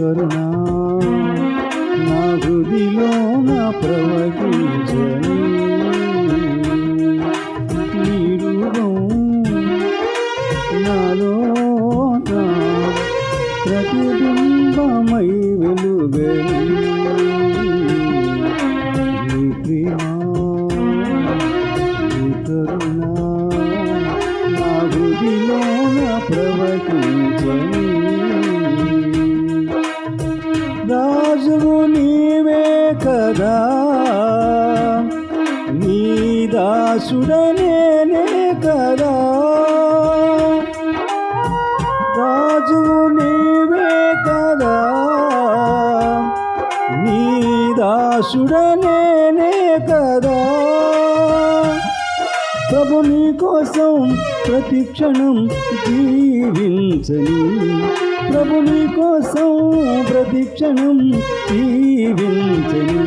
కరుణ. నా హృదిలో నా ప్రవహించని దాసుడనే కదా. ప్రభు నీ కోసం ప్రతి క్షణం జీవించని. ప్రభు నీ కోసం ప్రతి క్షణం జీవించని.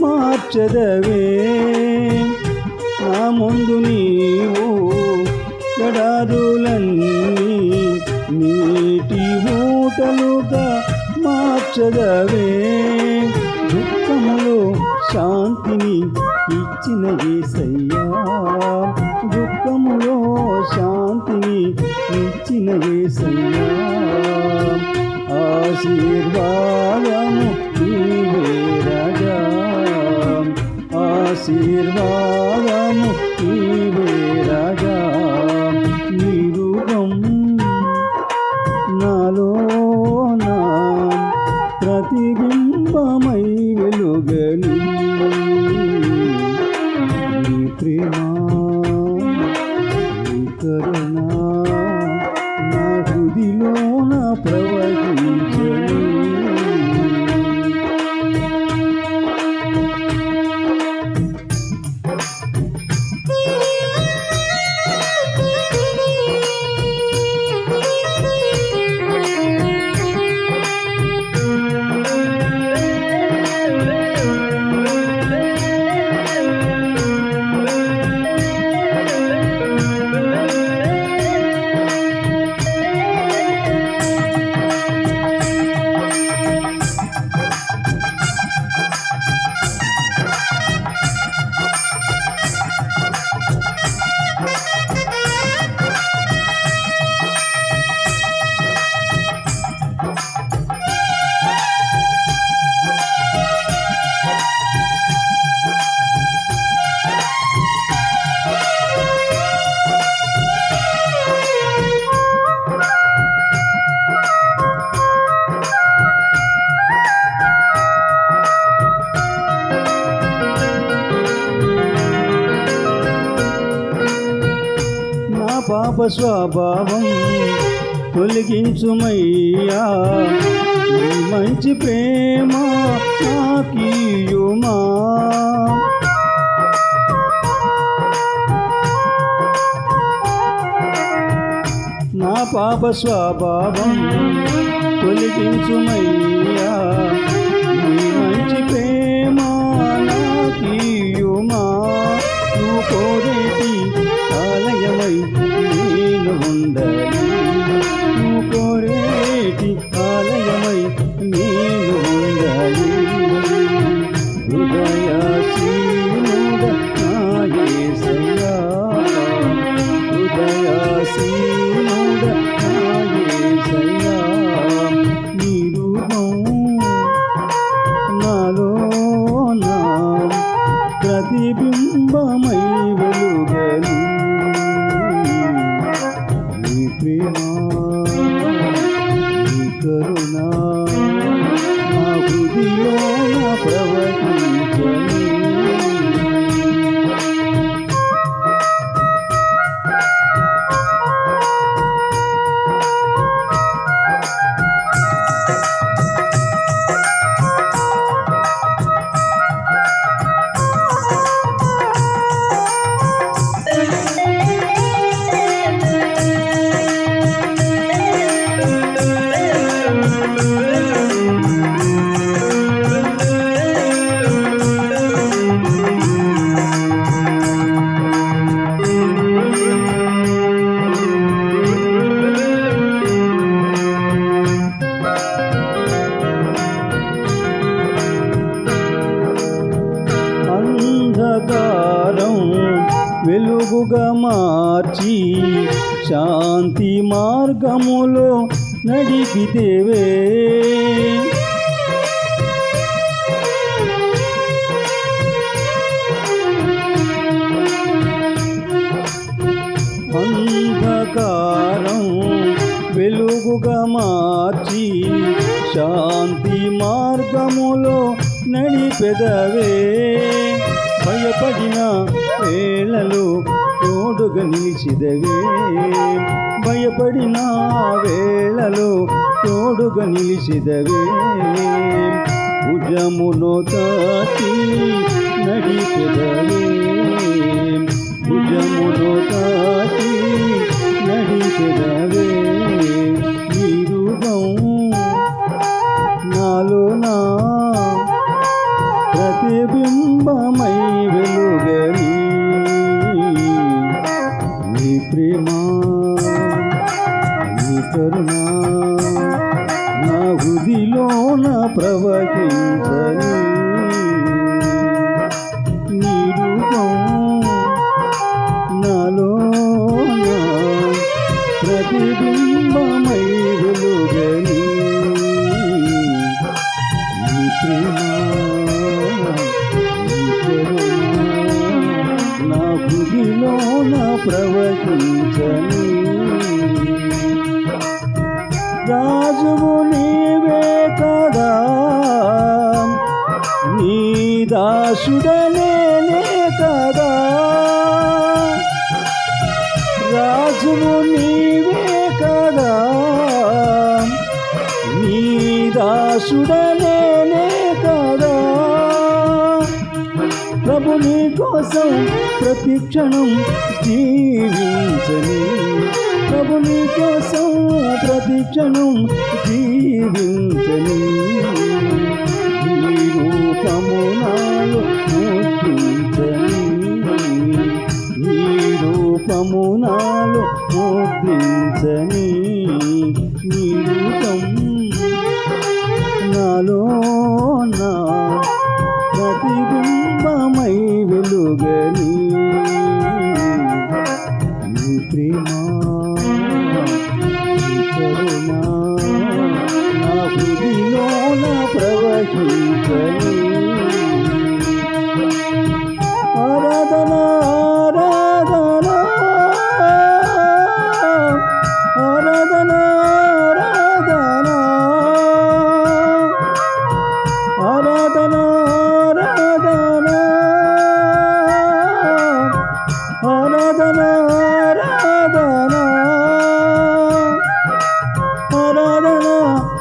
మార్చదవే. నా ముందు నీవు ఎడారులన్నీ నీటి ఊటలుగా మార్చదవే. దుఃఖములో శాంతిని ఇచ్చిన ఏసయ్యా. దుఃఖములో శాంతిని ఇచ్చిన ఏసయ్యా. ఆశీర్వాద ఆశీర్వాదము నీవే నీ రూపం. నాలో నా ప్రతిబింబమై వెలుగని నీ ప్రేమ స్వభావం తొలగించుమయ్యా నీ మంచి ప్రేమ నాకీయుమా నా పాప స్వభావం తొలగించుమయ్యా నీ మంచి ప్రేమ నాకీయుమా నువ్వు కోరేటి ఆలయమై নীল ভণ্ডারী করে అంధకారం వెలుగుగా మార్చి శాంతి మార్గములో నడిపితేవే. అంధకారం వెలుగుగా మార్చి శాంతి మార్గములో నడిపెదవే. భయపడిన వేళలో తోడుగా నిలిచిదవే. భయపడిన వేళలో తోడుగా నిలిచిదవే. భుజమును తాకి నడిపెదవే భుజమును తాకి నడిపెదవే నీ రూపం నాలో దాసుడనే కదా. రాజువు నీవే కదా. నీ దాసుడనే కదా. ప్రభు నీ కోసం ప్రతి క్షణం జీవించని. ప్రభు నీ కోసం ప్రతి క్షణం జీవించని. రూపము నాలో ముద్రించని నీ నాలో నా ప్రతిబింబమై వెలుగని